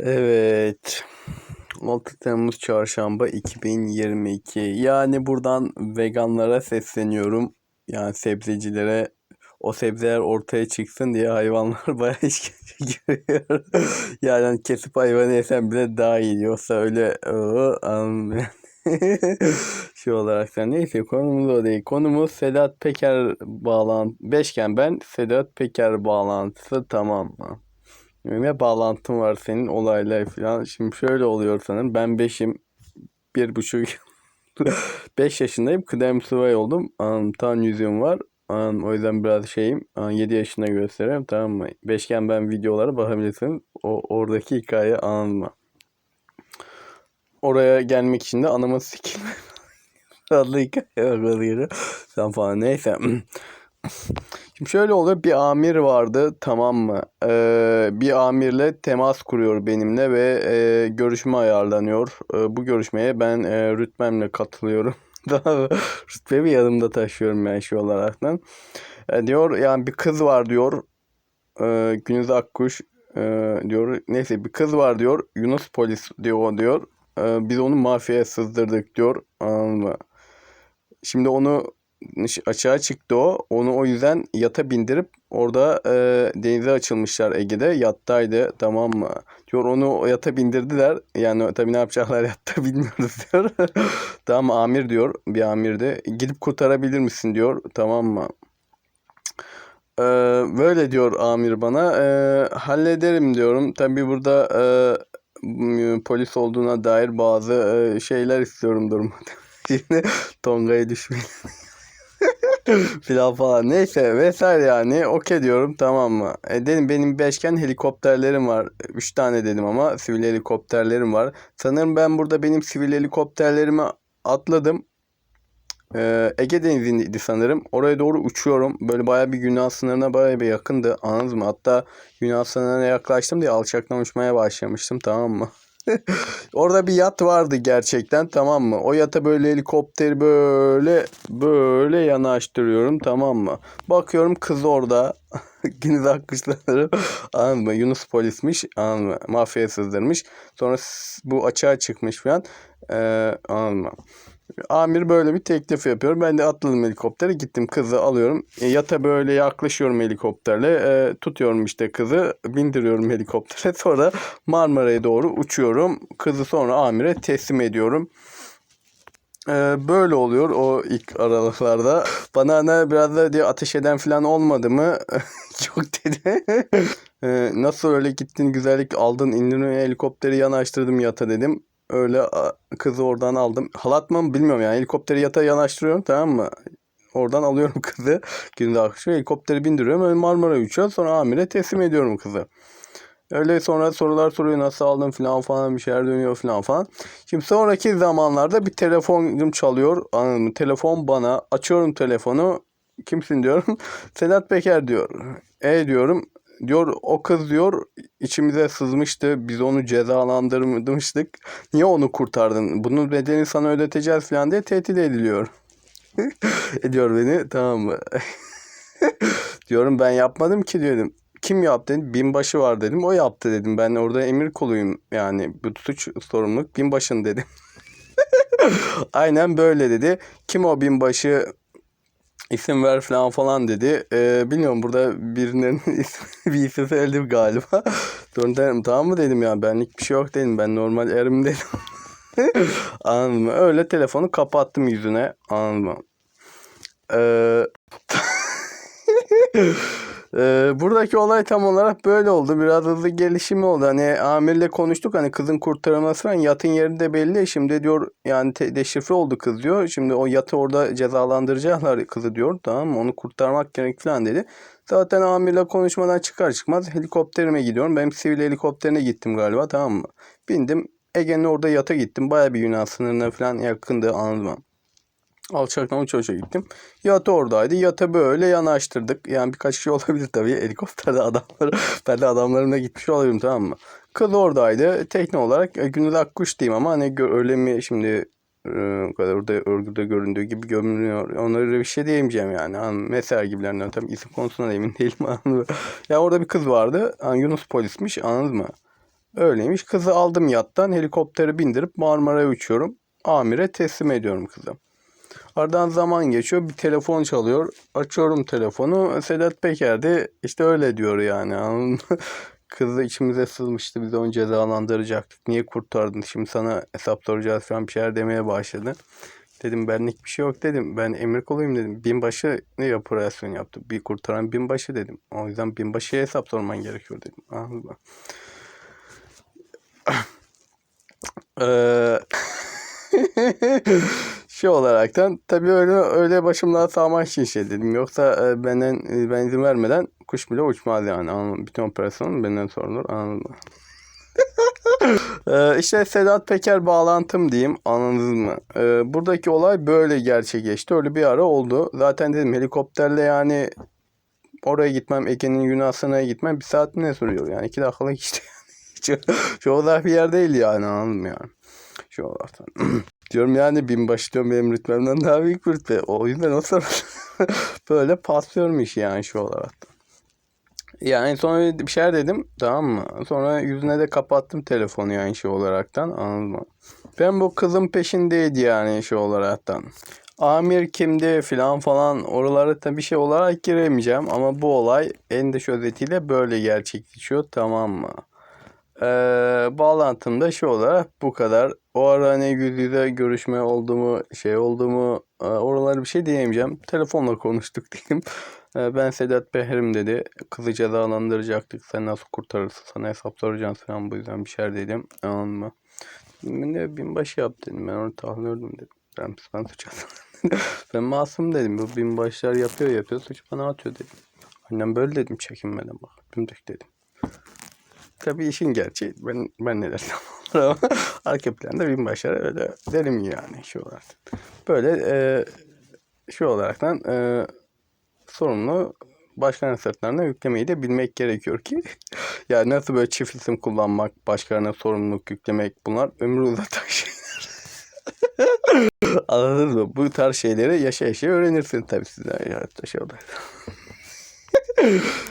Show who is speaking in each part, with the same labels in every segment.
Speaker 1: Evet. 6 Temmuz Çarşamba 2022. Yani buradan veganlara sesleniyorum. Yani sebzecilere o sebzeler ortaya çıksın diye hayvanlar bayağı işkence görüyor. Yani hani kesip hayvanı yesen bile daha iyi. Yoksa öyle. Şey olarak da neyse konumuz o değil. Konumuz Sedat Peker bağlantı. Beşgen ben Sedat Peker bağlantısı tamam mı? Ne bağlantın var senin olayla falan. Şimdi şöyle oluyor sanırım. Ben beşim. Bir buçuk. Beş yaşındayım. Kıdem subay oldum. Um, tan yüzüğüm var. Um, o yüzden biraz şeyim. Um, 7 yaşında gösteriyorum. Tamam mı? Beşken ben videolara bakabilirsiniz. O oradaki hikaye anlatma. Oraya gelmek için de anamın sikilme adlı hikaye bakabilirim. Sen falan neyse. Şimdi şöyle oluyor. Bir amir vardı tamam mı? Ee, bir amirle temas kuruyor benimle ve e, görüşme ayarlanıyor. E, bu görüşmeye ben e, rütbemle katılıyorum. Daha rütbemi yanımda taşıyorum yani şu olaraktan. E, diyor yani bir kız var diyor. E, Gündüz Akkuş e, diyor. Neyse bir kız var diyor. Yunus polis diyor diyor. E, biz onu mafyaya sızdırdık diyor. Anladın mı? Şimdi onu açığa çıktı o. Onu o yüzden yata bindirip orada e, denize açılmışlar Ege'de. Yattaydı tamam mı? Diyor onu yata bindirdiler. Yani tabii ne yapacaklar yatta bilmiyoruz diyor. tamam amir diyor. Bir amir de. Gidip kurtarabilir misin diyor. Tamam mı? Ee, böyle diyor amir bana. Ee, hallederim diyorum. Tabii burada e, polis olduğuna dair bazı e, şeyler istiyorum durmadan. Şimdi Tonga'ya düşmeyin. Filan falan. Neyse vesaire yani. Okey diyorum tamam mı? E dedim benim beşgen helikopterlerim var. Üç tane dedim ama sivil helikopterlerim var. Sanırım ben burada benim sivil helikopterlerimi atladım. Ee, Ege Denizi'ndeydi sanırım. Oraya doğru uçuyorum. Böyle bayağı bir Yunan sınırına bayağı bir yakındı. Anladınız mı? Hatta Yunan sınırına yaklaştım diye alçaktan uçmaya başlamıştım tamam mı? Orada bir yat vardı gerçekten tamam mı? O yata böyle helikopteri böyle böyle yanaştırıyorum tamam mı? Bakıyorum kız orada. Gündüz akmışları anladın mı? Yunus polismiş anladın mı? Mafyaya sızdırmış. Sonra bu açığa çıkmış falan. Ee, anladın mı? Amir böyle bir teklif yapıyor. Ben de atladım helikoptere gittim kızı alıyorum. E, yata böyle yaklaşıyorum helikopterle. E, tutuyorum işte kızı bindiriyorum helikoptere. Sonra Marmara'ya doğru uçuyorum. Kızı sonra amire teslim ediyorum. E, böyle oluyor o ilk aralıklarda. Bana ne biraz da diye ateş eden falan olmadı mı? Çok dedi. e, nasıl öyle gittin güzellik aldın indin helikopteri yanaştırdım yata dedim. Öyle kızı oradan aldım. Halat mı bilmiyorum yani. Helikopteri yatağa yanaştırıyorum tamam mı? Oradan alıyorum kızı. Günde akşam helikopteri bindiriyorum. Öyle Marmara uçuyor. Sonra amire teslim ediyorum kızı. Öyle sonra sorular soruyor nasıl aldım falan falan bir şeyler dönüyor falan falan. Şimdi sonraki zamanlarda bir telefonum çalıyor. Anladın mı? Telefon bana. Açıyorum telefonu. Kimsin diyorum. Sedat Peker diyor. E diyorum diyor o kız diyor içimize sızmıştı. Biz onu cezalandırmıştık. Niye onu kurtardın? Bunun bedelini sana ödeteceğiz falan diye tehdit ediliyor. Ediyor beni tamam mı? Diyorum ben yapmadım ki diyorum. Kim yaptı? Dedim. Binbaşı var dedim. O yaptı dedim. Ben orada emir koluyum. Yani bu suç sorumluluk binbaşın dedim. Aynen böyle dedi. Kim o binbaşı? İsim ver falan falan dedi. Ee, bilmiyorum burada birinin ismi, bir isim söyledim galiba. Sonra tamam mı dedim ya benlik bir şey yok dedim. Ben normal erim dedim. Anladın mı? Öyle telefonu kapattım yüzüne. Anladın mı? Ee, Ee, buradaki olay tam olarak böyle oldu. Biraz hızlı gelişimi oldu. Hani amirle konuştuk. Hani kızın kurtarılması falan. Yatın yeri de belli. Şimdi diyor yani te- deşifre oldu kız diyor. Şimdi o yatı orada cezalandıracaklar kızı diyor. Tamam mı? Onu kurtarmak gerek falan dedi. Zaten amirle konuşmadan çıkar çıkmaz helikopterime gidiyorum. Benim sivil helikopterine gittim galiba tamam mı? Bindim. Ege'nin orada yata gittim. Baya bir Yunan sınırına falan yakındı anladın mı? Alçaktan uça gittim. Yata oradaydı. Yata böyle yanaştırdık. Yani birkaç kişi olabilir tabii. Helikopterde adamlar. ben de adamlarımla gitmiş olabilirim tamam mı? Kız oradaydı. Tekne olarak e, Gündüz Akkuş diyeyim ama hani öyle mi şimdi e, kadar orada örgüde göründüğü gibi görünüyor. Onlara bir şey diyemeyeceğim yani. Hani mesela gibilerinden tabii isim konusunda da emin değilim. ya orada bir kız vardı. Yani Yunus polismiş anladın mı? Öyleymiş. Kızı aldım yattan helikoptere bindirip Marmara'ya uçuyorum. Amire teslim ediyorum kızı. Aradan zaman geçiyor. Bir telefon çalıyor. Açıyorum telefonu. Sedat Peker de işte öyle diyor yani. Mı? Kızı içimize sızmıştı. Biz onu cezalandıracaktık. Niye kurtardın? Şimdi sana hesap soracağız falan bir şeyler demeye başladı. Dedim benlik bir şey yok dedim. Ben emir kuluyum dedim. Binbaşı ne operasyon yaptı? Bir kurtaran binbaşı dedim. O yüzden binbaşıya hesap sorman gerekiyor dedim. Anladın mı? Şey olaraktan tabii öyle öyle başımdan sağmak için şey dedim. Yoksa e, benden e, ben izin vermeden kuş bile uçmaz yani. Anladın? Bütün operasyon benden sorulur. Anladın? Ee, işte Sedat Peker bağlantım diyeyim anladınız mı? Ee, buradaki olay böyle gerçekleşti. Öyle bir ara oldu. Zaten dedim helikopterle yani oraya gitmem, Ege'nin Yunanistan'a gitmem bir saat ne sürüyor yani iki dakikalık işte. Çok, çok uzak bir yer değil yani anladın mı yani? Olaraktan. diyorum yani binbaşı diyorum benim rütbemden daha büyük bir rütbe. O yüzden o sırada böyle paslıyorum işi yani şu olaraktan. Yani sonra bir şeyler dedim tamam mı? Sonra yüzüne de kapattım telefonu yani şey olaraktan anladın mı? Ben bu kızın peşindeydi yani şey olaraktan. Amir kimdi filan falan oralara tabii şey olarak giremeyeceğim ama bu olay en dış özetiyle böyle gerçekleşiyor tamam mı? Ee, bağlantım da şu olarak bu kadar. O ara hani yüze görüşme oldu mu şey oldu mu e, oraları bir şey diyemeyeceğim. Telefonla konuştuk diyeyim. Ee, ben Sedat Behrim dedi. Kızı cezalandıracaktık. Sen nasıl kurtarırsın? Sana hesap soracağız falan bu yüzden bir şeyler dedim. Anladın mı? Ben de binbaşı yap dedim. Ben onu tanıyordum dedim. Ben ben suç ben masum dedim. Bu binbaşılar yapıyor yapıyor. Suç bana atıyor dedim. Annem böyle dedim çekinmeden bak. Dümdük dedim. Tabii işin gerçeği. Ben, ben ne dersem ama arka planda binbaşılara öyle derim yani şu olarak. Böyle e, şu olaraktan e, sorumlu başkalarının sırtlarına yüklemeyi de bilmek gerekiyor ki yani nasıl böyle çift isim kullanmak, başkalarına sorumluluk yüklemek bunlar ömrü uzatan şeyler. Anladınız mı? Bu tarz şeyleri yaşa yaşa öğrenirsin tabii sizler ya şey olur.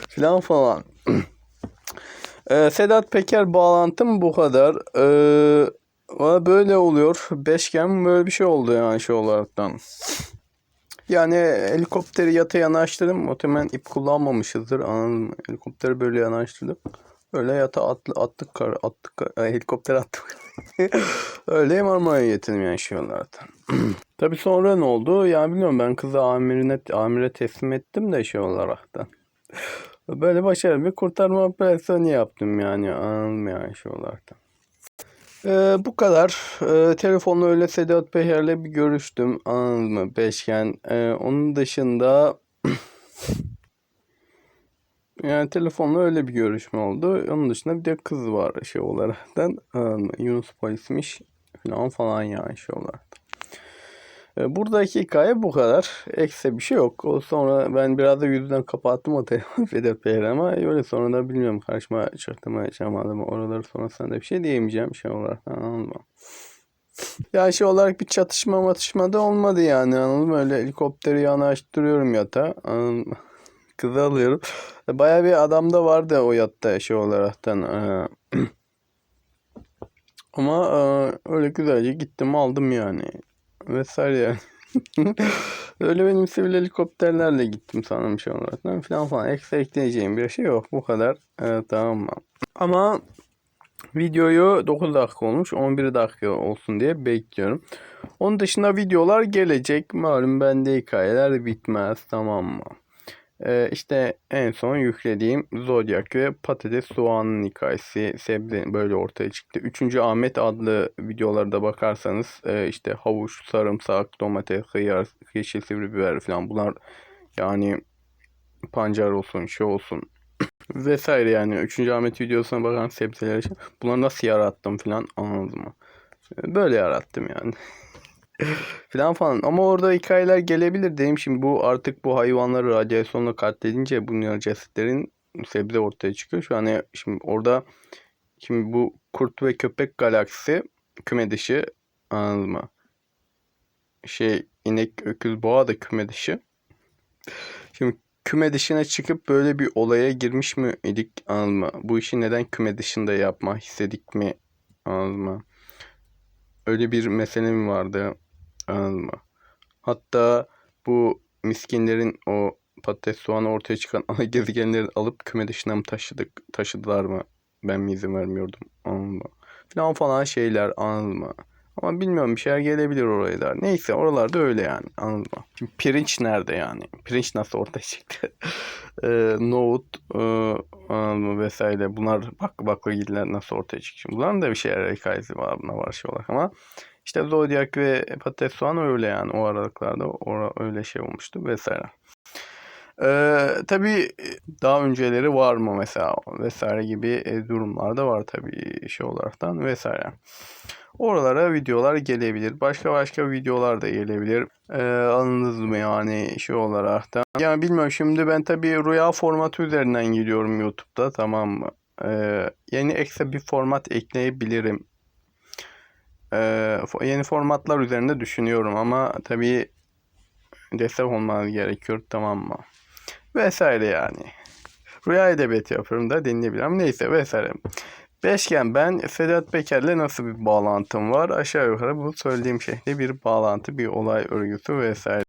Speaker 1: filan falan. Ee, Sedat Peker bağlantım bu kadar. Ee, böyle oluyor. Beşgen böyle bir şey oldu yani şey olaraktan. Yani helikopteri yata yanaştırdım. Muhtemelen ip kullanmamışızdır. Anladın? Helikopteri böyle yanaştırdım. Öyle yata atlı, attık kar, attık kar, ay, helikopter attık. Öyle Marmara'ya getirdim yani şey olaraktan. Tabii sonra ne oldu? Yani bilmiyorum ben kızı amirine, amire teslim ettim de şey olaraktan. Böyle başarılı bir kurtarma operasyonu yaptım yani yani şey olaraktan. Ee, bu kadar. Ee, telefonla öyle Sedat Peker'le bir görüştüm. Anladın mı? Beşgen. Ee, onun dışında yani telefonla öyle bir görüşme oldu. Onun dışında bir de kız var şey olaraktan. Yunus polismiş falan falan yani şey olarak. Ee, buradaki hikaye bu kadar. Eksi bir şey yok. O sonra ben biraz da yüzünden kapattım o telefonu Sedat Peker ama öyle sonra da bilmiyorum karşıma çıktı mı çıkmadı mı oraları sonrasında da bir şey diyemeyeceğim şey olarak anladın mı? Ya şey olarak bir çatışma matışma da olmadı yani anladın mı? Öyle helikopteri yanaştırıyorum yata anladın? Kızı alıyorum. Baya bir adam da vardı o yatta şey olaraktan. Ee, Ama e, öyle güzelce gittim aldım yani. Vesaire yani. öyle benim sivil helikopterlerle gittim sanırım şey olarak. Falan falan. Ekstra ekleyeceğim bir şey yok. Bu kadar. Evet, tamam mı? Ama videoyu 9 dakika olmuş. 11 dakika olsun diye bekliyorum. Onun dışında videolar gelecek. Malum bende hikayeler bitmez. Tamam mı? Ee, işte en son yüklediğim Zodiac ve patates soğanın hikayesi sebze böyle ortaya çıktı. Üçüncü Ahmet adlı videolarda bakarsanız e, işte havuç, sarımsak, domates, hıyar, yeşil sivri biber falan bunlar yani pancar olsun, şey olsun vesaire yani. Üçüncü Ahmet videosuna bakan sebzeler için bunları nasıl yarattım falan anladın mı? Böyle yarattım yani. falan falan. Ama orada hikayeler gelebilir dedim. Şimdi bu artık bu hayvanları radyasyonla katledince bunların cesetlerin sebze ortaya çıkıyor. Şu an yani şimdi orada şimdi bu kurt ve köpek galaksisi küme dışı anladın mı? Şey inek, öküz, boğa da küme dışı. Şimdi küme dışına çıkıp böyle bir olaya girmiş mi idik anladın mı? Bu işi neden küme dışında yapma istedik mi anladın mı? Öyle bir mesele mi vardı anladın mı? Hatta bu miskinlerin o patates soğanı ortaya çıkan ana gezegenleri alıp küme dışına mı taşıdık, taşıdılar mı? Ben mi izin vermiyordum anladın mı? Falan falan şeyler anladın mı? Ama bilmiyorum bir şeyler gelebilir oraya da. Neyse oralarda öyle yani anladın mı? Şimdi pirinç nerede yani? Pirinç nasıl ortaya çıktı? Ee, nohut e, anladın mı vesaire bunlar bak baklagiller nasıl ortaya çıktı? Şimdi Bunların da bir şeyler hikayesi var buna var şey olarak ama işte Zodiac ve patates soğan öyle yani o aralıklarda ora, öyle şey olmuştu vesaire. Ee, tabii daha önceleri var mı mesela vesaire gibi e, durumlar da var tabii şey olaraktan vesaire. Oralara videolar gelebilir. Başka başka videolar da gelebilir. Ee, anladınız mı yani şey olarak da. Yani bilmiyorum şimdi ben tabii rüya formatı üzerinden gidiyorum YouTube'da tamam mı? Ee, yeni ekstra bir format ekleyebilirim. Ee, yeni formatlar üzerinde düşünüyorum ama tabii destek olmanız gerekiyor tamam mı? Vesaire yani. Rüya edebiyatı yapıyorum da dinleyebilirim. Neyse vesaire. Beşgen ben Sedat Peker'le nasıl bir bağlantım var? Aşağı yukarı bu söylediğim şekilde bir bağlantı, bir olay örgüsü vesaire.